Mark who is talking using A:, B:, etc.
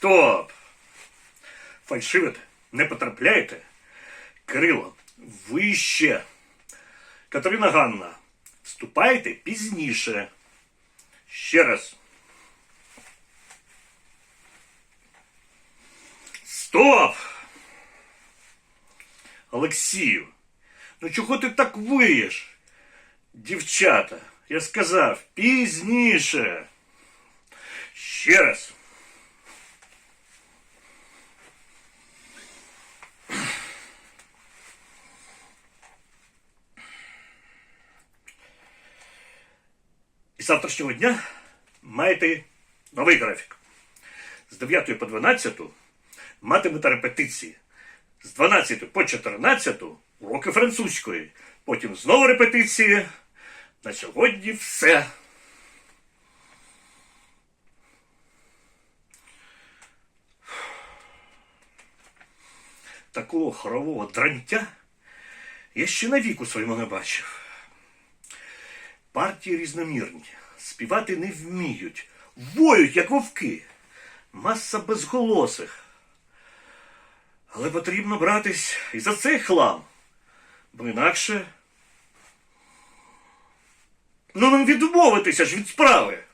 A: Стоп! Фальшивите, не потрапляєте? Кирило, вище. Катерина Ганна, вступайте пізніше. Ще раз. Стоп! Олексію, ну чого ти так виєш? Дівчата, я сказав, пізніше. Ще раз. І завтрашнього дня маєте новий графік. З 9 по 12 матимете репетиції. З 12 по 14 уроки французької. Потім знову репетиції. На сьогодні все. Такого хорового дрантя я ще на віку своєму не бачив. Партії різномірні, співати не вміють, воють, як вовки, маса безголосих. Але потрібно братись і за цей хлам, бо інакше. Ну, нам відмовитися ж від справи.